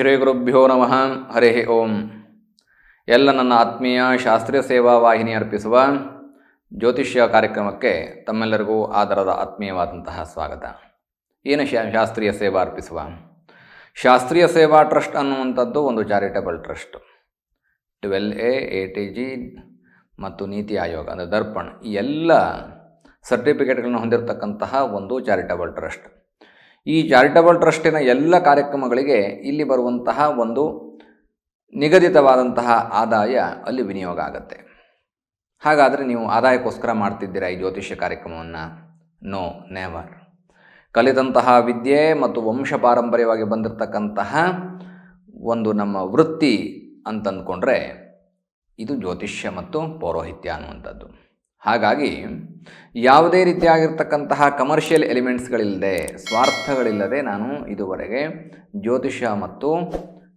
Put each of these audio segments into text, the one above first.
ಶ್ರೀ ಗುರುಭ್ಯೋ ನಮಃ. ಹರಿ ಓಂ. ಎಲ್ಲ ನನ್ನ ಆತ್ಮೀಯ ಶಾಸ್ತ್ರೀಯ ಸೇವಾ ವಾಹಿನಿ ಅರ್ಪಿಸುವ ಜ್ಯೋತಿಷ್ಯ ಕಾರ್ಯಕ್ರಮಕ್ಕೆ ತಮ್ಮೆಲ್ಲರಿಗೂ ಆದರದ ಆತ್ಮೀಯವಾದಂತಹ ಸ್ವಾಗತ. ಏನು ಶಾಸ್ತ್ರೀಯ ಸೇವಾ ಅರ್ಪಿಸುವ? ಶಾಸ್ತ್ರೀಯ ಸೇವಾ ಟ್ರಸ್ಟ್ ಅನ್ನುವಂಥದ್ದು ಒಂದು charitable trust. Twelve A A T G ಮತ್ತು ನೀತಿ ಆಯೋಗ, ಅಂದರೆ ದರ್ಪಣ್, ಈ ಎಲ್ಲ ಸರ್ಟಿಫಿಕೇಟ್ಗಳನ್ನು ಹೊಂದಿರತಕ್ಕಂತಹ ಒಂದು ಚಾರಿಟಬಲ್ ಟ್ರಸ್ಟ್. ಈ ಚಾರಿಟಬಲ್ ಟ್ರಸ್ಟಿನ ಎಲ್ಲ ಕಾರ್ಯಕ್ರಮಗಳಿಗೆ ಇಲ್ಲಿ ಬರುವಂತಹ ಒಂದು ನಿಗದಿತವಾದಂತಹ ಆದಾಯ ಅಲ್ಲಿ ವಿನಿಯೋಗ ಆಗುತ್ತೆ. ಹಾಗಾದರೆ ನೀವು ಆದಾಯಕ್ಕೋಸ್ಕರ ಮಾಡ್ತಿದ್ದೀರಾ ಈ ಜ್ಯೋತಿಷ್ಯ ಕಾರ್ಯಕ್ರಮವನ್ನು? ನೋ ನೆವರ್ ಕಲಿತಂತಹ ವಿದ್ಯೆ ಮತ್ತು ವಂಶ ಪಾರಂಪರ್ಯವಾಗಿ ಬಂದಿರತಕ್ಕಂತಹ ಒಂದು ನಮ್ಮ ವೃತ್ತಿ ಅಂತಂದ್ಕೊಂಡ್ರೆ ಇದು ಜ್ಯೋತಿಷ್ಯ ಮತ್ತು ಪೌರೋಹಿತ್ಯ ಅನ್ನುವಂಥದ್ದು. ಹಾಗಾಗಿ ಯಾವುದೇ ರೀತಿಯಾಗಿರ್ತಕ್ಕಂತಹ ಕಮರ್ಷಿಯಲ್ ಎಲಿಮೆಂಟ್ಸ್ಗಳಿಲ್ಲದೆ ಸ್ವಾರ್ಥಗಳಿಲ್ಲದೆ ನಾನು ಇದುವರೆಗೆ ಜ್ಯೋತಿಷ್ಯ ಮತ್ತು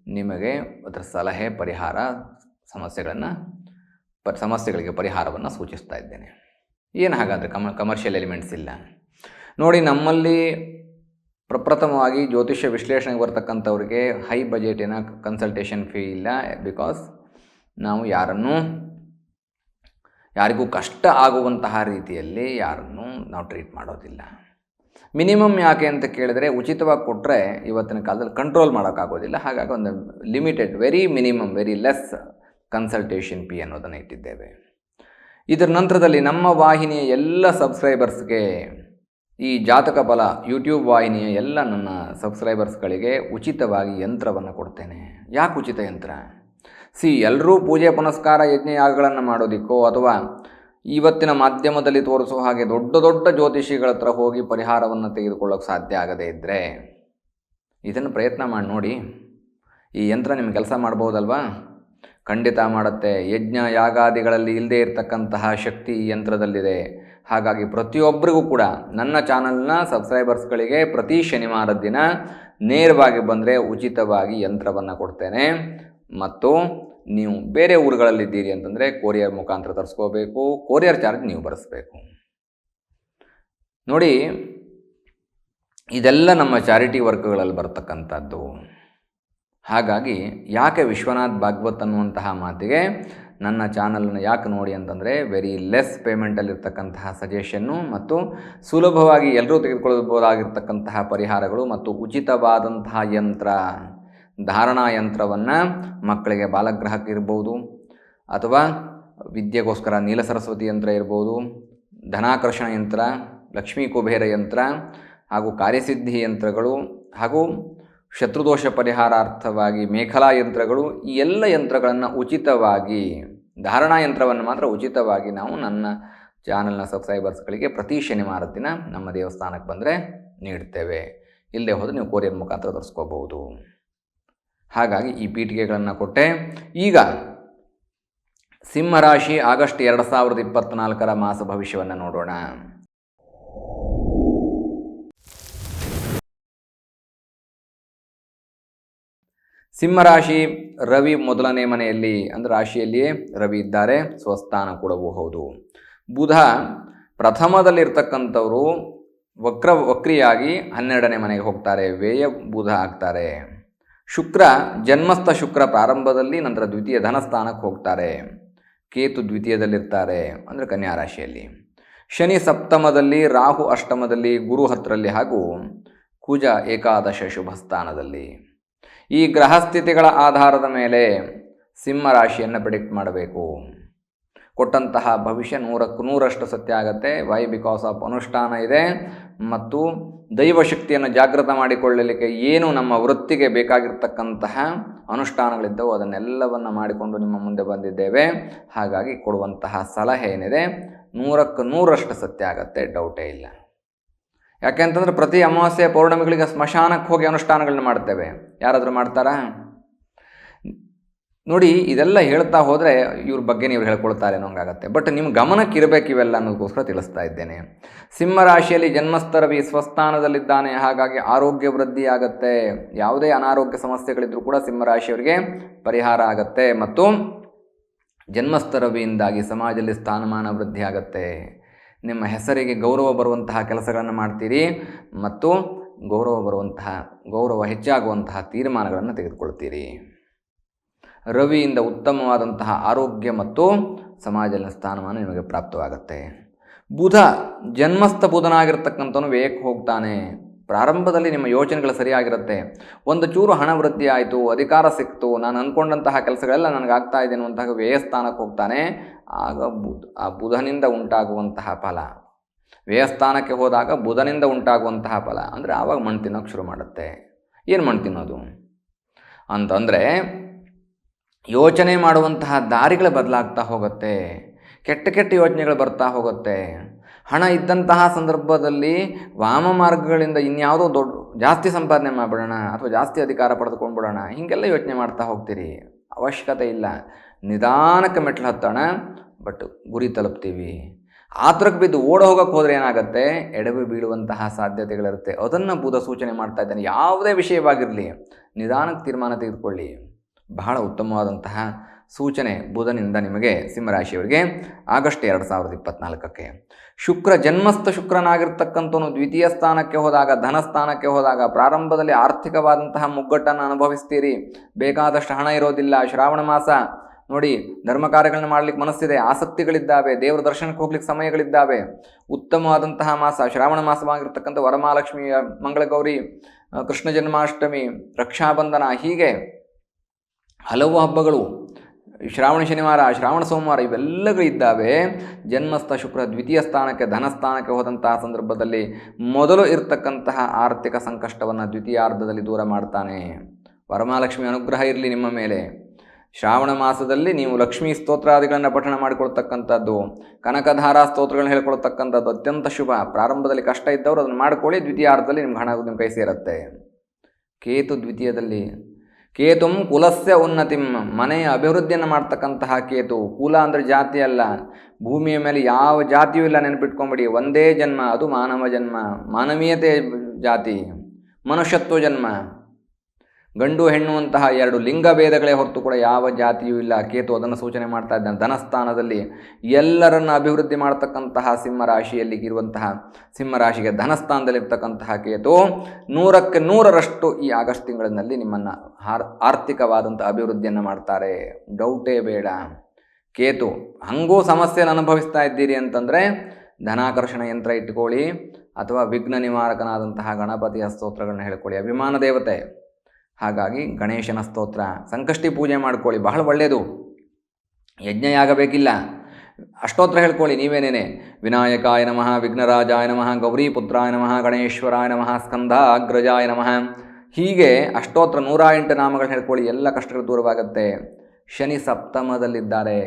ನಿಮಗೆ ಅದರ ಸಲಹೆ, ಪರಿಹಾರ, ಸಮಸ್ಯೆಗಳನ್ನು, ಪ, ಸಮಸ್ಯೆಗಳಿಗೆ ಪರಿಹಾರವನ್ನು ಸೂಚಿಸ್ತಾ ಇದ್ದೇನೆ. ಏನು ಹಾಗಾದರೆ ಕಮ ಕಮರ್ಷಿಯಲ್ ಎಲಿಮೆಂಟ್ಸ್ ಇಲ್ಲ. ನೋಡಿ, ನಮ್ಮಲ್ಲಿ ಪ್ರಪ್ರಥಮವಾಗಿ ಜ್ಯೋತಿಷ್ಯ ವಿಶ್ಲೇಷಣೆಗೆ ಬರ್ತಕ್ಕಂಥವ್ರಿಗೆ ಹೈ ಬಜೆಟಿನ ಕನ್ಸಲ್ಟೇಷನ್ ಫೀ ಇಲ್ಲ ಬಿಕಾಸ್ ನಾವು ಯಾರನ್ನೂ ಯಾರಿಗೂ ಕಷ್ಟ ಆಗುವಂತಹ ರೀತಿಯಲ್ಲಿ ಯಾರನ್ನು ನಾವು ಟ್ರೀಟ್ ಮಾಡೋದಿಲ್ಲ. ಮಿನಿಮಮ್ ಯಾಕೆ ಅಂತ ಕೇಳಿದರೆ ಉಚಿತವಾಗಿ ಕೊಟ್ಟರೆ ಇವತ್ತಿನ ಕಾಲದಲ್ಲಿ ಕಂಟ್ರೋಲ್ ಮಾಡೋಕ್ಕಾಗೋದಿಲ್ಲ. ಹಾಗಾಗಿ ಒಂದು limited very minimum very less consultation fee ಅನ್ನೋದನ್ನು ಇಟ್ಟಿದ್ದೇವೆ. ಇದರ ನಂತರದಲ್ಲಿ ನಮ್ಮ ವಾಹಿನಿಯ ಎಲ್ಲ ಸಬ್ಸ್ಕ್ರೈಬರ್ಸ್ಗೆ ಈ ಜಾತಕ ಫಲ ಯೂಟ್ಯೂಬ್ ವಾಹಿನಿಯ ಎಲ್ಲ ನನ್ನ ಸಬ್ಸ್ಕ್ರೈಬರ್ಸ್ಗಳಿಗೆ ಉಚಿತವಾಗಿ ಯಂತ್ರವನ್ನು ಕೊಡ್ತೇನೆ. ಯಾಕೆ ಉಚಿತ ಯಂತ್ರ? ಸಿ ಎಲ್ಲರೂ ಪೂಜೆ ಪುನಸ್ಕಾರ ಯಜ್ಞ ಯಾಗಗಳನ್ನು ಮಾಡೋದಿಕ್ಕೋ ಅಥವಾ ಇವತ್ತಿನ ಮಾಧ್ಯಮದಲ್ಲಿ ತೋರಿಸುವ ಹಾಗೆ ದೊಡ್ಡ ದೊಡ್ಡ ಜ್ಯೋತಿಷಿಗಳ ಹತ್ರ ಹೋಗಿ ಪರಿಹಾರವನ್ನು ತೆಗೆದುಕೊಳ್ಳೋಕೆ ಸಾಧ್ಯ ಆಗದೇ ಇದ್ದರೆ ಇದನ್ನು ಪ್ರಯತ್ನ ಮಾಡಿ ನೋಡಿ. ಈ ಯಂತ್ರ ನಿಮ್ಮ ಕೆಲಸ ಮಾಡ್ಬೋದಲ್ವಾ? ಖಂಡಿತ ಮಾಡುತ್ತೆ. ಯಜ್ಞ ಯಾಗಾದಿಗಳಲ್ಲಿ ಇಲ್ಲದೇ ಇರತಕ್ಕಂತಹ ಶಕ್ತಿ ಈ ಯಂತ್ರದಲ್ಲಿದೆ. ಹಾಗಾಗಿ ಪ್ರತಿಯೊಬ್ಬರಿಗೂ ಕೂಡ ನನ್ನ ಚಾನಲ್ನ ಸಬ್ಸ್ಕ್ರೈಬರ್ಸ್ಗಳಿಗೆ ಪ್ರತಿ ಶನಿವಾರದ ದಿನ ನೇರವಾಗಿ ಬಂದರೆ ಉಚಿತವಾಗಿ ಯಂತ್ರವನ್ನು ಕೊಡ್ತೇನೆ. ಮತ್ತು ನೀವು ಬೇರೆ ಊರುಗಳಲ್ಲಿದ್ದೀರಿ ಅಂತಂದರೆ ಕೊರಿಯರ್ ಮುಖಾಂತರ ತರಿಸ್ಕೋಬೇಕು, ಕೊರಿಯರ್ ಚಾರ್ಜ್ ನೀವು ಭರಿಸ್ಬೇಕು. ನೋಡಿ, ಇದೆಲ್ಲ ನಮ್ಮ ಚಾರಿಟಿ ವರ್ಕ್ಗಳಲ್ಲಿ ಬರ್ತಕ್ಕಂಥದ್ದು. ಹಾಗಾಗಿ ಯಾಕೆ ವಿಶ್ವನಾಥ್ ಭಾಗವತ್ ಅನ್ನುವಂತಹ ಮಾತಿಗೆ ನನ್ನ ಚಾನಲನ್ನು ಯಾಕೆ ನೋಡಿ ಅಂತಂದರೆ ವೆರಿ ಲೆಸ್ ಪೇಮೆಂಟಲ್ಲಿರ್ತಕ್ಕಂತಹ ಸಜೆಷನ್ನು ಮತ್ತು ಸುಲಭವಾಗಿ ಎಲ್ಲರೂ ತೆಗೆದುಕೊಳ್ಳಬಹುದಾಗಿರ್ತಕ್ಕಂತಹ ಪರಿಹಾರಗಳು ಮತ್ತು ಉಚಿತವಾದಂತಹ ಯಂತ್ರ. ಧಾರಣಾ ಯಂತ್ರವನ್ನು ಮಕ್ಕಳಿಗೆ ಬಾಲಗ್ರಹಕ್ಕೆ ಇರ್ಬೋದು, ಅಥವಾ ವಿದ್ಯೆಗೋಸ್ಕರ ನೀಲ ಸರಸ್ವತಿ ಯಂತ್ರ ಇರ್ಬೋದು, ಧನಾಕರ್ಷಣ ಯಂತ್ರ, ಲಕ್ಷ್ಮೀ ಕುಬೇರ ಯಂತ್ರ, ಹಾಗೂ ಕಾರ್ಯಸಿದ್ಧಿ ಯಂತ್ರಗಳು, ಹಾಗೂ ಶತ್ರುದೋಷ ಪರಿಹಾರಾರ್ಥವಾಗಿ ಮೇಖಲಾ ಯಂತ್ರಗಳು, ಈ ಎಲ್ಲ ಯಂತ್ರಗಳನ್ನು ಉಚಿತವಾಗಿ, ಧಾರಣಾ ಯಂತ್ರವನ್ನು ಮಾತ್ರ ಉಚಿತವಾಗಿ ನಾವು ನನ್ನ ಚಾನಲ್ನ ಸಬ್ಸ್ಕ್ರೈಬರ್ಸ್ಗಳಿಗೆ ಪ್ರತಿ ಶನಿವಾರ ದಿನ ನಮ್ಮ ದೇವಸ್ಥಾನಕ್ಕೆ ಬಂದರೆ ನೀಡ್ತೇವೆ. ಇಲ್ಲದೆ ಹೋದರೆ ನೀವು ಕೋರಿಯರ್ ಮುಖಾಂತರ ತರಿಸ್ಕೋಬಹುದು. ಹಾಗಾಗಿ ಈ ಪೀಠಿಕೆಗಳನ್ನು ಕೊಟ್ಟೆ. ಈಗ ಸಿಂಹರಾಶಿ ಆಗಸ್ಟ್ ಎರಡು ಸಾವಿರದ ಇಪ್ಪತ್ತ್ನಾಲ್ಕರ ಮಾಸ ಭವಿಷ್ಯವನ್ನು ನೋಡೋಣ. ಸಿಂಹರಾಶಿ ರವಿ ಮೊದಲನೇ ಮನೆಯಲ್ಲಿ, ಅಂದರೆ ರಾಶಿಯಲ್ಲಿಯೇ ರವಿ ಇದ್ದಾರೆ, ಸ್ವಸ್ಥಾನ ಕೂಡವೂ ಹೌದು. ಬುಧ ಪ್ರಥಮದಲ್ಲಿರ್ತಕ್ಕಂಥವರು ವಕ್ರ, ವಕ್ರಿಯಾಗಿ ಹನ್ನೆರಡನೇ ಮನೆಗೆ ಹೋಗ್ತಾರೆ, ವ್ಯಯ ಬುಧ ಆಗ್ತಾರೆ. ಶುಕ್ರ ಜನ್ಮಸ್ಥ ಶುಕ್ರ ಪ್ರಾರಂಭದಲ್ಲಿ, ನಂತರ ದ್ವಿತೀಯ ಧನಸ್ಥಾನಕ್ಕೆ ಹೋಗ್ತಾರೆ. ಕೇತು ದ್ವಿತೀಯದಲ್ಲಿರ್ತಾರೆ, ಅಂದರೆ ಕನ್ಯಾ ರಾಶಿಯಲ್ಲಿ. ಶನಿ ಸಪ್ತಮದಲ್ಲಿ, ರಾಹು ಅಷ್ಟಮದಲ್ಲಿ, ಗುರು ಹತ್ತರಲ್ಲಿ ಹಾಗೂ ಕುಜ ಏಕಾದಶ ಶುಭ ಸ್ಥಾನದಲ್ಲಿ. ಈ ಗ್ರಹಸ್ಥಿತಿಗಳ ಆಧಾರದ ಮೇಲೆ ಸಿಂಹ ರಾಶಿಯನ್ನು ಪ್ರಿಡಿಕ್ಟ್ ಮಾಡಬೇಕು. ಕೊಟ್ಟಂತಹ ಭವಿಷ್ಯ ನೂರಕ್ಕೂ ನೂರಷ್ಟು ಸತ್ಯ ಆಗತ್ತೆ. ವೈ ಬಿಕಾಸ್ ಆಫ್ ಅನುಷ್ಠಾನ ಇದೆ. ಮತ್ತು ದೈವಶಕ್ತಿಯನ್ನು ಜಾಗೃತ ಮಾಡಿಕೊಳ್ಳಲಿಕ್ಕೆ ಏನು ನಮ್ಮ ವೃತ್ತಿಗೆ ಬೇಕಾಗಿರ್ತಕ್ಕಂತಹ ಅನುಷ್ಠಾನಗಳಿದ್ದವು ಅದನ್ನೆಲ್ಲವನ್ನು ಮಾಡಿಕೊಂಡು ನಿಮ್ಮ ಮುಂದೆ ಬಂದಿದ್ದೇವೆ. ಹಾಗಾಗಿ ಕೊಡುವಂತಹ ಸಲಹೆ ಏನಿದೆ? ನೂರಕ್ಕೆ ನೂರಷ್ಟು ಸತ್ಯ ಆಗತ್ತೆ ಡೌಟೇ ಇಲ್ಲ. ಯಾಕೆಂತಂದ್ರೆ ಪ್ರತಿ ಅಮಾವಾಸ್ಯೆ ಪೌರ್ಣಮಿಗಳಿಗೆ ಸ್ಮಶಾನಕ್ಕೆ ಹೋಗಿ ಅನುಷ್ಠಾನಗಳನ್ನ ಮಾಡ್ತೇವೆ. ಯಾರಾದರೂ ಮಾಡ್ತಾರಾ? ನೋಡಿ, ಇದೆಲ್ಲ ಹೇಳ್ತಾ ಹೋದರೆ ಇವ್ರ ಬಗ್ಗೆ ನೀವು ಹೇಳ್ಕೊಳ್ತಾರೆ ಅನ್ನೋಂಗಾಗತ್ತೆ. ಬಟ್ ನಿಮ್ಮ ಗಮನಕ್ಕೆ ಇರಬೇಕು ಇವೆಲ್ಲ ಅನ್ನೋದಕ್ಕೋಸ್ಕರ ತಿಳಿಸ್ತಾ ಇದ್ದೇನೆ. ಸಿಂಹರಾಶಿಯಲ್ಲಿ ಜನ್ಮಸ್ಥರವಿ ಸ್ವಸ್ಥಾನದಲ್ಲಿದ್ದಾನೆ, ಹಾಗಾಗಿ ಆರೋಗ್ಯ ವೃದ್ಧಿ ಆಗತ್ತೆ. ಯಾವುದೇ ಅನಾರೋಗ್ಯ ಸಮಸ್ಯೆಗಳಿದ್ರೂ ಕೂಡ ಸಿಂಹರಾಶಿಯವರಿಗೆ ಪರಿಹಾರ ಆಗತ್ತೆ. ಮತ್ತು ಜನ್ಮಸ್ಥರವಿಯಿಂದಾಗಿ ಸಮಾಜದಲ್ಲಿ ಸ್ಥಾನಮಾನ ವೃದ್ಧಿ ಆಗತ್ತೆ. ನಿಮ್ಮ ಹೆಸರಿಗೆ ಗೌರವ ಬರುವಂತಹ ಕೆಲಸಗಳನ್ನು ಮಾಡ್ತೀರಿ ಮತ್ತು ಗೌರವ ಬರುವಂತಹ, ಗೌರವ ಹೆಚ್ಚಾಗುವಂತಹ ತೀರ್ಮಾನಗಳನ್ನು ತೆಗೆದುಕೊಳ್ತೀರಿ. ರವಿಯಿಂದ ಉತ್ತಮವಾದಂತಹ ಆರೋಗ್ಯ ಮತ್ತು ಸಮಾಜದಲ್ಲಿ ಸ್ಥಾನಮಾನ ನಿಮಗೆ ಪ್ರಾಪ್ತವಾಗುತ್ತೆ. ಬುಧ ಜನ್ಮಸ್ಥ ಬುಧನಾಗಿರ್ತಕ್ಕಂಥವನು ವೇಗಕ್ಕೆ ಹೋಗ್ತಾನೆ. ಪ್ರಾರಂಭದಲ್ಲಿ ನಿಮ್ಮ ಯೋಚನೆಗಳು ಸರಿಯಾಗಿರುತ್ತೆ. ಒಂದು ಚೂರು ಹಣ ವೃದ್ಧಿ ಆಯಿತು, ಅಧಿಕಾರ ಸಿಕ್ತು, ನಾನು ಅಂದ್ಕೊಂಡಂತಹ ಕೆಲಸಗಳೆಲ್ಲ ನನಗಾಗ್ತಾ ಇದೆ ಅನ್ನುವಂತಹ ವ್ಯಯಸ್ಥಾನಕ್ಕೆ ಹೋಗ್ತಾನೆ. ಆಗ ಬುಧ, ಆ ಬುಧನಿಂದ ಉಂಟಾಗುವಂತಹ ಫಲ. ವ್ಯಯಸ್ಥಾನಕ್ಕೆ ಹೋದಾಗ ಬುಧನಿಂದ ಉಂಟಾಗುವಂತಹ ಫಲ. ಅಂದರೆ ಆವಾಗ ಮಣ್ಣು ತಿನ್ನೋಕ್ಕೆ ಶುರು ಮಾಡುತ್ತೆ. ಏನು ಮಣ್ಣು ತಿನ್ನೋದು? ಅಂತಂದರೆ ಯೋಚನೆ ಮಾಡುವಂತಹ ದಾರಿಗಳು ಬದಲಾಗ್ತಾ ಹೋಗುತ್ತೆ, ಕೆಟ್ಟ ಕೆಟ್ಟ ಯೋಚನೆಗಳು ಬರ್ತಾ ಹೋಗುತ್ತೆ. ಹಣ ಇದ್ದಂತಹ ಸಂದರ್ಭದಲ್ಲಿ ವಾಮ ಮಾರ್ಗಗಳಿಂದ ಇನ್ಯಾವುದೋ ದೊಡ್ಡ, ಜಾಸ್ತಿ ಸಂಪಾದನೆ ಮಾಡಿಬಿಡೋಣ ಅಥವಾ ಜಾಸ್ತಿ ಅಧಿಕಾರ ಪಡೆದುಕೊಂಡ್ಬಿಡೋಣ, ಹೀಗೆಲ್ಲ ಯೋಚನೆ ಮಾಡ್ತಾ ಹೋಗ್ತೀರಿ. ಅವಶ್ಯಕತೆ ಇಲ್ಲ. ನಿಧಾನಕ್ಕೆ ಮೆಟ್ಲು ಹತ್ತೋಣ, ಬಟ್ ಗುರಿ ತಲುಪ್ತೀವಿ. ಆತರಕ್ಕೆ ಬಿದ್ದು ಓಡ ಹೋಗಕ್ಕೆ ಹೋದರೆ ಏನಾಗುತ್ತೆ? ಎಡವಿ ಬೀಳುವಂತಹ ಸಾಧ್ಯತೆಗಳಿರುತ್ತೆ. ಅದನ್ನು ಬೂದ ಸೂಚನೆ ಮಾಡ್ತಾ ಇದ್ದಾನೆ. ಯಾವುದೇ ವಿಷಯವಾಗಿರಲಿ, ನಿಧಾನಕ್ಕೆ ತೀರ್ಮಾನ ತೆಗೆದುಕೊಳ್ಳಿ. ಬಹಳ ಉತ್ತಮವಾದಂತಹ ಸೂಚನೆ ಬುಧನಿಂದ ನಿಮಗೆ ಸಿಂಹರಾಶಿಯವರಿಗೆ ಆಗಸ್ಟ್ ಎರಡು ಸಾವಿರದ ಇಪ್ಪತ್ನಾಲ್ಕಕ್ಕೆ. ಶುಕ್ರ ಜನ್ಮಸ್ಥ ಶುಕ್ರನಾಗಿರ್ತಕ್ಕಂಥವನು ದ್ವಿತೀಯ ಸ್ಥಾನಕ್ಕೆ ಹೋದಾಗ, ಧನ ಸ್ಥಾನಕ್ಕೆ ಹೋದಾಗ ಪ್ರಾರಂಭದಲ್ಲಿ ಆರ್ಥಿಕವಾದಂತಹ ಮುಗ್ಗಟ್ಟನ್ನು ಅನುಭವಿಸ್ತೀರಿ. ಬೇಕಾದಷ್ಟು ಹಣ ಇರೋದಿಲ್ಲ. ಶ್ರಾವಣ ಮಾಸ, ನೋಡಿ, ಧರ್ಮ ಕಾರ್ಯಗಳನ್ನ ಮಾಡಲಿಕ್ಕೆ ಮನಸ್ಸಿದೆ. ಆಸಕ್ತಿಗಳಿದ್ದಾವೆ. ದೇವರ ದರ್ಶನಕ್ಕೆ ಹೋಗ್ಲಿಕ್ಕೆ ಸಮಯಗಳಿದ್ದಾವೆ. ಉತ್ತಮವಾದಂತಹ ಮಾಸ, ಶ್ರಾವಣ ಮಾಸವಾಗಿರ್ತಕ್ಕಂಥ ವರಮಹಾಲಕ್ಷ್ಮಿಯ ಮಂಗಳಗೌರಿ, ಕೃಷ್ಣ ಜನ್ಮಾಷ್ಟಮಿ, ರಕ್ಷಾಬಂಧನ, ಹೀಗೆ ಹಲವು ಹಬ್ಬಗಳು ಶ್ರಾವಣ ಶನಿವಾರ, ಶ್ರಾವಣ ಸೋಮವಾರ ಇವೆಲ್ಲಗಳು ಇದ್ದಾವೆ ಜನ್ಮಸ್ಥ ಶುಕ್ರ ದ್ವಿತೀಯ ಸ್ಥಾನಕ್ಕೆ ಧನ ಸ್ಥಾನಕ್ಕೆ ಹೋದಂತಹ ಸಂದರ್ಭದಲ್ಲಿ ಮೊದಲು ಇರತಕ್ಕಂತಹ ಆರ್ಥಿಕ ಸಂಕಷ್ಟವನ್ನು ದ್ವಿತೀಯಾರ್ಧದಲ್ಲಿ ದೂರ ಮಾಡ್ತಾನೆ. ವರಮಹಾಲಕ್ಷ್ಮಿ ಅನುಗ್ರಹ ಇರಲಿ ನಿಮ್ಮ ಮೇಲೆ. ಶ್ರಾವಣ ಮಾಸದಲ್ಲಿ ನೀವು ಲಕ್ಷ್ಮೀ ಸ್ತೋತ್ರಾದಿಗಳನ್ನು ಪಠಣ ಮಾಡಿಕೊಳ್ತಕ್ಕಂಥದ್ದು, ಕನಕಧಾರಾ ಸ್ತೋತ್ರಗಳನ್ನು ಹೇಳ್ಕೊಳ್ತಕ್ಕಂಥದ್ದು ಅತ್ಯಂತ ಶುಭ. ಪ್ರಾರಂಭದಲ್ಲಿ ಕಷ್ಟ ಇದ್ದವರು ಅದನ್ನು ಮಾಡ್ಕೊಳ್ಳಿ, ದ್ವಿತೀಯಾರ್ಧದಲ್ಲಿ ನಿಮ್ಗೆ ಹಣ ನಿಮ್ಮ ಕೈ ಸೇರುತ್ತೆ. ಕೇತು ದ್ವಿತೀಯದಲ್ಲಿ ಕೇತುಂ ಕುಲಸ್ಯ ಉನ್ನತಿ. ಮನೆಯ ಅಭಿವೃದ್ಧಿಯನ್ನು ಮಾಡ್ತಕ್ಕಂತಹ ಕೇತು. ಕುಲ ಅಂದರೆ ಜಾತಿ ಅಲ್ಲ. ಭೂಮಿಯ ಮೇಲೆ ಯಾವ ಜಾತಿಯೂ ಇಲ್ಲ ನೆನಪಿಟ್ಕೊಂಬಿಡಿ. ಒಂದೇ ಜನ್ಮ, ಅದು ಮಾನವ ಜನ್ಮ. ಮಾನವೀಯತೆ ಜಾತಿ. ಮನುಷ್ಯತ್ವ ಜನ್ಮ. ಗಂಡು ಹೆಣ್ಣು ಅಂತಹ ಎರಡು ಲಿಂಗ ಭೇದಗಳೇ ಹೊರತು ಕೂಡ ಯಾವ ಜಾತಿಯೂ ಇಲ್ಲ. ಕೇತು ಅದನ್ನು ಸೂಚನೆ ಮಾಡ್ತಾ ಇದ್ದಾನೆ. ಧನಸ್ಥಾನದಲ್ಲಿ ಎಲ್ಲರನ್ನು ಅಭಿವೃದ್ಧಿ ಮಾಡತಕ್ಕಂತಹ ಸಿಂಹರಾಶಿಯಲ್ಲಿ ಇರುವಂತಹ ಸಿಂಹರಾಶಿಗೆ ಧನಸ್ಥಾನದಲ್ಲಿರ್ತಕ್ಕಂತಹ ಕೇತು ನೂರಕ್ಕೆ ನೂರರಷ್ಟು ಈ ಆಗಸ್ಟ್ ತಿಂಗಳಿನಲ್ಲಿ ನಿಮ್ಮನ್ನು ಹಾರ್ ಆರ್ಥಿಕವಾದಂಥ ಅಭಿವೃದ್ಧಿಯನ್ನು ಮಾಡ್ತಾರೆ. ಡೌಟೇ ಬೇಡ. ಕೇತು, ಹಂಗೂ ಸಮಸ್ಯೆಯನ್ನು ಅನುಭವಿಸ್ತಾ ಇದ್ದೀರಿ ಅಂತಂದರೆ ಧನಾಕರ್ಷಣ ಯಂತ್ರ ಇಟ್ಕೊಳ್ಳಿ ಅಥವಾ ವಿಘ್ನ ನಿವಾರಕನಾದಂತಹ ಗಣಪತಿಯ ಸ್ತೋತ್ರಗಳನ್ನ ಹೇಳ್ಕೊಳ್ಳಿ. ಅಭಿಮಾನ ದೇವತೆ ಹಾಗಾಗಿ ಗಣೇಶನ ಸ್ತೋತ್ರ, ಸಂಕಷ್ಟಿ ಪೂಜೆ ಮಾಡ್ಕೊಳ್ಳಿ, ಬಹಳ ಒಳ್ಳೆಯದು ಯಜ್ಞೆಯಾಗಬೇಕಿಲ್ಲ. ಅಷ್ಟೋತ್ರ ಹೇಳ್ಕೊಳ್ಳಿ, ನೀವೇನೇನೆ? ವಿನಾಯಕಾಯ ನಮಃ, ವಿಘ್ನರಾಜಾಯ ನಮಃ, ಗೌರೀಪುತ್ರಾಯ ನಮಃ, ಗಣೇಶ್ವರಾಯ ನಮಃ ಸ್ಕಂಧಾಗ್ರಜಾಯ ನಮಃ. ಹೀಗೆ ಅಷ್ಟೋತ್ರ ನೂರ ಎಂಟು ನಾಮಗಳನ್ನ ಹೇಳ್ಕೊಳ್ಳಿ, ಎಲ್ಲ ಕಷ್ಟಗಳು ದೂರವಾಗುತ್ತೆ. ಶನಿ ಸಪ್ತಮದಲ್ಲಿದ್ದಾರೆ.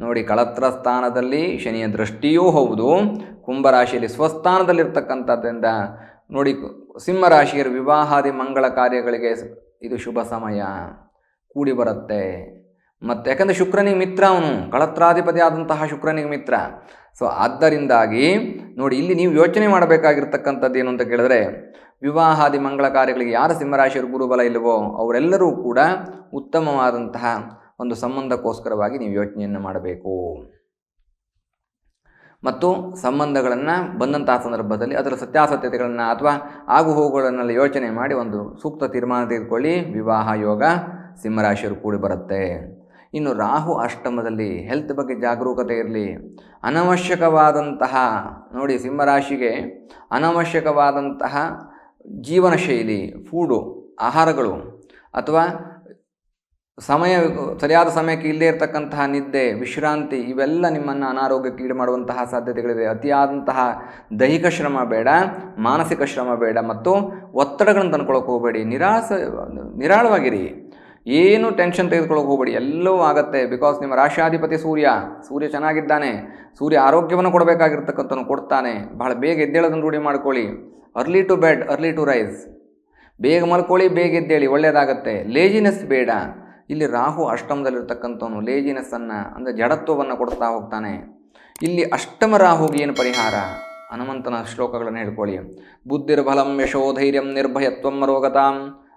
ನೋಡಿ, ಕಳತ್ರ ಸ್ಥಾನದಲ್ಲಿ ಶನಿಯ ದೃಷ್ಟಿಯೂ ಹೌದು, ಕುಂಭರಾಶಿಯಲ್ಲಿ ಸ್ವಸ್ಥಾನದಲ್ಲಿರ್ತಕ್ಕಂಥದ್ದರಿಂದ ನೋಡಿ ಸಿಂಹರಾಶಿಯರ ವಿವಾಹಾದಿ ಮಂಗಳ ಕಾರ್ಯಗಳಿಗೆ ಇದು ಶುಭ ಸಮಯ. ಕೂಡಿ ಬರುತ್ತೆ. ಮತ್ತು ಯಾಕಂದರೆ ಶುಕ್ರನಿಗೆ ಮಿತ್ರ ಅವನು ಕಳತ್ರಾಧಿಪತಿ ಆದಂತಹ ಶುಕ್ರನಿಗೆ ಮಿತ್ರ. ಸೊ ಆದ್ದರಿಂದಾಗಿ ನೋಡಿ, ಇಲ್ಲಿ ನೀವು ಯೋಚನೆ ಮಾಡಬೇಕಾಗಿರ್ತಕ್ಕಂಥದ್ದು ಏನು ಅಂತ ಕೇಳಿದ್ರೆ, ವಿವಾಹಾದಿ ಮಂಗಳ ಕಾರ್ಯಗಳಿಗೆ ಯಾರ ಸಿಂಹರಾಶಿಯರು ಗುರುಬಲ ಇಲ್ಲವೋ ಅವರೆಲ್ಲರೂ ಕೂಡ ಉತ್ತಮವಾದಂತಹ ಒಂದು ಸಂಬಂಧಕ್ಕೋಸ್ಕರವಾಗಿ ನೀವು ಯೋಚನೆಯನ್ನು ಮಾಡಬೇಕು. ಮತ್ತು ಸಂಬಂಧಗಳನ್ನು ಬಂದಂತಹ ಸಂದರ್ಭದಲ್ಲಿ ಅದರ ಸತ್ಯಾಸತ್ಯತೆಗಳನ್ನು ಅಥವಾ ಆಗು ಹೋಗುಗಳನ್ನೆಲ್ಲ ಯೋಚನೆ ಮಾಡಿ ಒಂದು ಸೂಕ್ತ ತೀರ್ಮಾನ ತೆಗೆದುಕೊಳ್ಳಿ. ವಿವಾಹ ಯೋಗ ಸಿಂಹರಾಶಿಯರು ಕೂಡಿ ಬರುತ್ತೆ. ಇನ್ನು ರಾಹು ಅಷ್ಟಮದಲ್ಲಿ ಹೆಲ್ತ್ ಬಗ್ಗೆ ಜಾಗರೂಕತೆ ಇರಲಿ. ಅನವಶ್ಯಕವಾದಂತಹ ನೋಡಿ ಸಿಂಹರಾಶಿಗೆ ಅನವಶ್ಯಕವಾದಂತಹ ಜೀವನ ಶೈಲಿ ಫೂಡು ಆಹಾರಗಳು ಅಥವಾ ಸಮಯ, ಸರಿಯಾದ ಸಮಯಕ್ಕೆ ಇಲ್ಲದೇ ಇರತಕ್ಕಂತಹ ನಿದ್ದೆ, ವಿಶ್ರಾಂತಿ ಇವೆಲ್ಲ ನಿಮ್ಮನ್ನು ಅನಾರೋಗ್ಯಕ್ಕೆ ಈಡು ಮಾಡುವಂತಹ ಸಾಧ್ಯತೆಗಳಿದೆ. ಅತಿಯಾದಂತಹ ದೈಹಿಕ ಶ್ರಮ ಬೇಡ, ಮಾನಸಿಕ ಶ್ರಮ ಬೇಡ ಮತ್ತು ಒತ್ತಡಗಳನ್ನು ತಂದ್ಕೊಳ್ಳೋಕೆ ಹೋಗಬೇಡಿ. ನಿರಾಸ, ನಿರಾಳವಾಗಿರಿ. ಏನು ಟೆನ್ಷನ್ ತೆಗೆದುಕೊಳ್ಳೋಕೆ ಹೋಗಬೇಡಿ. ಎಲ್ಲವೂ ಆಗುತ್ತೆ. ಬಿಕಾಸ್ ನಿಮ್ಮ ರಾಶಾಧಿಪತಿ ಸೂರ್ಯ ಸೂರ್ಯ ಚೆನ್ನಾಗಿದ್ದಾನೆ. ಸೂರ್ಯ ಆರೋಗ್ಯವನ್ನು ಕೊಡಬೇಕಾಗಿರ್ತಕ್ಕಂಥನು ಕೊಡ್ತಾನೆ. ಬಹಳ ಬೇಗ ಎದ್ದೇಳೋದನ್ನು ರೂಢಿ ಮಾಡ್ಕೊಳ್ಳಿ. Early to bed, early to rise. ಬೇಗ ಮಲ್ಕೊಳ್ಳಿ, ಬೇಗ ಎದ್ದೇಳಿ. ಒಳ್ಳೆಯದಾಗತ್ತೆ. ಲೇಜಿನೆಸ್ ಬೇಡ. ಇಲ್ಲಿ ರಾಹು ಅಷ್ಟಮದಲ್ಲಿರ್ತಕ್ಕಂಥವನು ಲೇಜಿನಸ್ಸನ್ನು ಅಂದರೆ ಜಡತ್ವವನ್ನು ಕೊಡ್ತಾ ಹೋಗ್ತಾನೆ. ಇಲ್ಲಿ ಅಷ್ಟಮ ರಾಹುಗೆ ಏನು ಪರಿಹಾರ? ಹನುಮಂತನ ಶ್ಲೋಕಗಳನ್ನು ಹೇಳ್ಕೊಳ್ಳಿ. ಬುದ್ಧಿರ್ಬಲಂ ಯಶೋಧೈರ್ಯಂ ನಿರ್ಭಯತ್ವಂ ರೋಗತಾಂ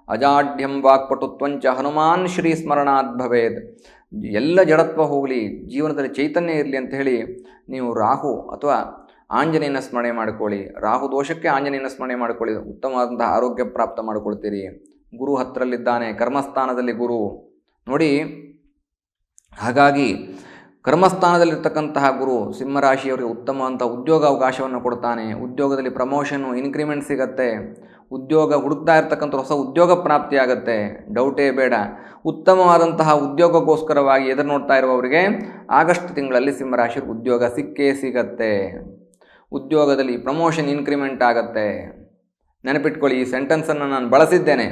ಅಜಾಢ್ಯಂ ವಾಕ್ಪಟುತ್ವಂಚ ಹನುಮಾನ್ ಶ್ರೀ ಸ್ಮರಣಾತ್ ಭವೇದ್. ಎಲ್ಲ ಜಡತ್ವ ಹೋಗಲಿ, ಜೀವನದಲ್ಲಿ ಚೈತನ್ಯ ಇರಲಿ ಅಂತ ಹೇಳಿ ನೀವು ರಾಹು ಅಥವಾ ಆಂಜನೇಯನ ಸ್ಮರಣೆ ಮಾಡಿಕೊಳ್ಳಿ. ರಾಹು ದೋಷಕ್ಕೆ ಆಂಜನೇಯನ ಸ್ಮರಣೆ ಮಾಡಿಕೊಳ್ಳಿ. ಉತ್ತಮವಾದಂತಹ ಆರೋಗ್ಯ ಪ್ರಾಪ್ತ ಮಾಡಿಕೊಳ್ತೀರಿ. ಗುರು ಹತ್ತಿರಲ್ಲಿದ್ದಾನೆ ಕರ್ಮಸ್ಥಾನದಲ್ಲಿ ಗುರು. ನೋಡಿ, ಹಾಗಾಗಿ ಕರ್ಮಸ್ಥಾನದಲ್ಲಿರ್ತಕ್ಕಂತಹ ಗುರು ಸಿಂಹರಾಶಿಯವರಿಗೆ ಅಂತ ಉದ್ಯೋಗ ಅವಕಾಶವನ್ನು ಕೊಡ್ತಾನೆ. ಉದ್ಯೋಗದಲ್ಲಿ ಪ್ರಮೋಷನ್ನು ಇನ್ಕ್ರಿಮೆಂಟ್ ಸಿಗತ್ತೆ. ಉದ್ಯೋಗ ಹುಡುಕ್ತಾ ಇರ್ತಕ್ಕಂಥ ಹೊಸ ಉದ್ಯೋಗ ಪ್ರಾಪ್ತಿಯಾಗತ್ತೆ. ಡೌಟೇ ಬೇಡ. ಉತ್ತಮವಾದಂತಹ ಉದ್ಯೋಗಕ್ಕೋಸ್ಕರವಾಗಿ ಎದುರು ನೋಡ್ತಾ ಇರುವವರಿಗೆ ಆಗಸ್ಟ್ ತಿಂಗಳಲ್ಲಿ ಸಿಂಹರಾಶಿ ಉದ್ಯೋಗ ಸಿಕ್ಕೇ ಸಿಗತ್ತೆ. ಉದ್ಯೋಗದಲ್ಲಿ ಪ್ರಮೋಷನ್ ಇನ್ಕ್ರಿಮೆಂಟ್ ಆಗತ್ತೆ. ನೆನಪಿಟ್ಕೊಳ್ಳಿ, ಈ ಸೆಂಟೆನ್ಸನ್ನು ನಾನು ಬಳಸಿದ್ದೇನೆ.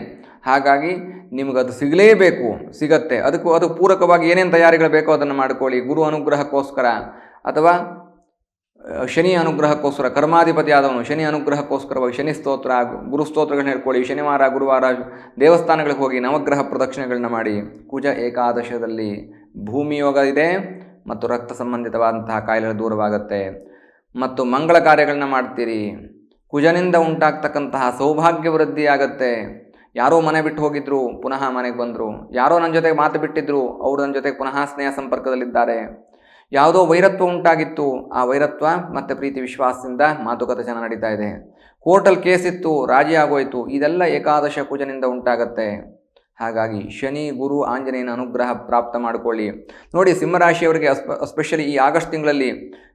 ಹಾಗಾಗಿ ನಿಮಗದು ಸಿಗಲೇಬೇಕು, ಸಿಗತ್ತೆ. ಅದಕ್ಕೂ ಅದಕ್ಕೆ ಪೂರಕವಾಗಿ ಏನೇನು ತಯಾರಿಗಳು ಬೇಕೋ ಅದನ್ನು ಮಾಡ್ಕೊಳ್ಳಿ. ಗುರು ಅನುಗ್ರಹಕ್ಕೋಸ್ಕರ ಅಥವಾ ಶನಿ ಅನುಗ್ರಹಕ್ಕೋಸ್ಕರ, ಕರ್ಮಾಧಿಪತಿ ಆದವನು ಶನಿ ಅನುಗ್ರಹಕ್ಕೋಸ್ಕರವಾಗಿ ಶನಿ ಸ್ತೋತ್ರ, ಗುರು ಸ್ತೋತ್ರಗಳನ್ನ ಹೇಳ್ಕೊಳ್ಳಿ. ಶನಿವಾರ, ಗುರುವಾರ ದೇವಸ್ಥಾನಗಳಿಗೆ ಹೋಗಿ ನವಗ್ರಹ ಪ್ರದಕ್ಷಿಣೆಗಳನ್ನ ಮಾಡಿ ಕುಜ ಏಕಾದಶದಲ್ಲಿ ಭೂಮಿಯೋಗ ಇದೆ ಮತ್ತು ರಕ್ತ ಸಂಬಂಧಿತವಾದಂತಹ ಕಾಯಿಲೆಗಳು ದೂರವಾಗುತ್ತೆ. ಮತ್ತು ಮಂಗಳ ಕಾರ್ಯಗಳನ್ನ ಮಾಡ್ತೀರಿ. ಕುಜನಿಂದ ಉಂಟಾಗ್ತಕ್ಕಂತಹ ಸೌಭಾಗ್ಯ ವೃದ್ಧಿಯಾಗತ್ತೆ ಯಾರೋ ಮನೆ ಬಿಟ್ಟು ಹೋಗಿದ್ರು, ಪುನಃ ಮನೆಗೆ ಬಂದರು. ಯಾರೋ ನನ್ನ ಜೊತೆಗೆ ಮಾತು ಬಿಟ್ಟಿದ್ರು, ಅವರು ನನ್ನ ಜೊತೆಗೆ ಪುನಃ ಸ್ನೇಹ ಸಂಪರ್ಕದಲ್ಲಿದ್ದಾರೆ. ಯಾವುದೋ ವೈರತ್ವ ಉಂಟಾಗಿತ್ತು. ಆ ವೈರತ್ವ ಮತ್ತು ಪ್ರೀತಿ ವಿಶ್ವಾಸದಿಂದ ಮಾತುಕತೆ ಜನ ನಡೀತಾ ಇದೆ. ಕೋರ್ಟಲ್ಲಿ ಕೇಸ್ ಇತ್ತು, ರಾಜಿ ಆಗೋಯಿತು. ಇದೆಲ್ಲ ಏಕಾದಶ ಕುಜನಿಂದ ಉಂಟಾಗತ್ತೆ. ಹಾಗಾಗಿ ಶನಿ, ಗುರು, ಆಂಜನೇಯನ ಅನುಗ್ರಹ ಪ್ರಾಪ್ತ ಮಾಡಿಕೊಳ್ಳಿ. ನೋಡಿ, ಸಿಂಹರಾಶಿಯವರಿಗೆ ಅಸ್ಪ ಎಸ್ಪೆಷಲಿ ಈ ಆಗಸ್ಟ್ ತಿಂಗಳಲ್ಲಿ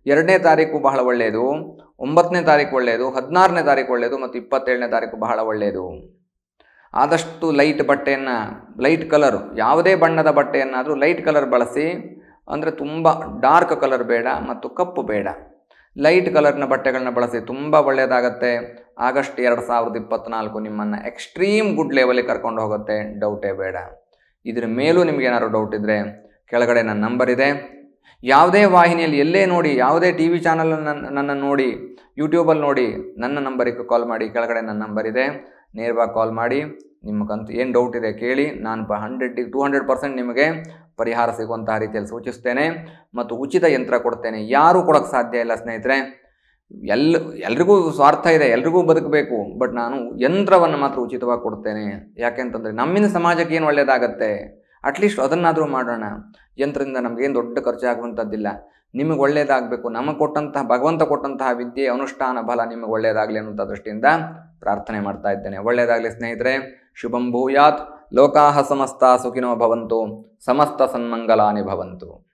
ಎರಡನೇ ತಾರೀಕು ಬಹಳ ಒಳ್ಳೆಯದು, ಒಂಬತ್ತನೇ ತಾರೀಕು ಒಳ್ಳೆಯದು, ಹದಿನಾರನೇ ತಾರೀಕು ಒಳ್ಳೆಯದು, ಮತ್ತು ಇಪ್ಪತ್ತೇಳನೇ ತಾರೀಕು ಬಹಳ ಒಳ್ಳೆಯದು. ಆದಷ್ಟು ಲೈಟ್ ಬಟ್ಟೆಯನ್ನು, ಲೈಟ್ ಕಲರ್, ಯಾವುದೇ ಬಣ್ಣದ ಬಟ್ಟೆಯನ್ನಾದರೂ ಲೈಟ್ ಕಲರ್ ಬಳಸಿ, ಅಂದರೆ ತುಂಬ ಡಾರ್ಕ್ ಕಲರ್ ಬೇಡ ಮತ್ತು ಕಪ್ಪು ಬೇಡ. ಲೈಟ್ ಕಲರ್ನ ಬಟ್ಟೆಗಳನ್ನ ಬಳಸಿ ತುಂಬ ಒಳ್ಳೆಯದಾಗತ್ತೆ. ಆಗಸ್ಟ್ ಎರಡು ಸಾವಿರದ ಇಪ್ಪತ್ತ್ನಾಲ್ಕು ನಿಮ್ಮನ್ನು ಎಕ್ಸ್ಟ್ರೀಮ್ ಗುಡ್ ಲೆವೆಲಿಗೆ ಕರ್ಕೊಂಡು ಹೋಗುತ್ತೆ, ಡೌಟೇ ಬೇಡ. ಇದರ ಮೇಲೂ ನಿಮ್ಗೆ ಏನಾದರೂ ಡೌಟ್ ಇದ್ದರೆ ಕೆಳಗಡೆ ನನ್ನ ನಂಬರ್ ಇದೆ. ಯಾವುದೇ ವಾಹಿನಿಯಲ್ಲಿ ಎಲ್ಲೇ ನೋಡಿ, ಯಾವುದೇ ಟಿ ವಿ ಚಾನಲ್ ನನ್ನ ನೋಡಿ, ಯೂಟ್ಯೂಬಲ್ಲಿ ನೋಡಿ ನನ್ನ ನಂಬರಿಗೆ ಕಾಲ್ ಮಾಡಿ, ಕೆಳಗಡೆ ನನ್ನ ನಂಬರ್ ಇದೆ. ನೇರವಾಗಿ ಕಾಲ್ ಮಾಡಿ, ನಿಮಗಂತೂ ಏನು ಡೌಟ್ ಇದೆ ಕೇಳಿ, ನಾನು ಪ ಹಂಡ್ರೆಡ್ ಟು ಹಂಡ್ರೆಡ್ ಪರ್ಸೆಂಟ್ ನಿಮಗೆ ಪರಿಹಾರ ಸಿಗುವಂತಹ ರೀತಿಯಲ್ಲಿ ಸೂಚಿಸ್ತೇನೆ ಮತ್ತು ಉಚಿತ ಯಂತ್ರ ಕೊಡ್ತೇನೆ. ಯಾರೂ ಕೊಡೋಕ್ಕೆ ಸಾಧ್ಯ ಇಲ್ಲ ಸ್ನೇಹಿತರೆ. ಎಲ್ಲ ಎಲ್ರಿಗೂ ಸ್ವಾರ್ಥ ಇದೆ, ಎಲ್ರಿಗೂ ಬದುಕಬೇಕು ಬಟ್ ನಾನು ಯಂತ್ರವನ್ನು ಮಾತ್ರ ಉಚಿತವಾಗಿ ಕೊಡ್ತೇನೆ. ಯಾಕೆಂತಂದರೆ ನಮ್ಮಿಂದ ಸಮಾಜಕ್ಕೆ ಏನು ಒಳ್ಳೆಯದಾಗತ್ತೆ ಅಟ್ಲೀಸ್ಟ್ ಅದನ್ನಾದರೂ ಮಾಡೋಣ. ಯಂತ್ರದಿಂದ ನಮಗೇನು ದೊಡ್ಡ ಖರ್ಚಾಗುವಂಥದ್ದಿಲ್ಲ. ನಿಮಗೆ ಒಳ್ಳೆಯದಾಗಬೇಕು ನಮಗೆ ಕೊಟ್ಟಂತಹ, ಭಗವಂತ ಕೊಟ್ಟಂತಹ ವಿದ್ಯೆ, ಅನುಷ್ಠಾನ ಫಲ ನಿಮಗೆ ಒಳ್ಳೆಯದಾಗಲಿ ಅನ್ನುವಂಥ ದೃಷ್ಟಿಯಿಂದ ಪ್ರಾರ್ಥನೆ ಮಾಡ್ತಾ ಇದ್ದೇನೆ. ಒಳ್ಳೆಯದಾಗಲಿ ಸ್ನೇಹಿತರೆ, ಶುಭಂ ಭೂಯಾತ್. ಲೋಕಾಹ ಸಮಸ್ತ ಸುಖಿನೋ ಭವಂತು. ಸಮಸ್ತ ಸನ್ಮಂಗಲಾನಿ ಭವಂತು.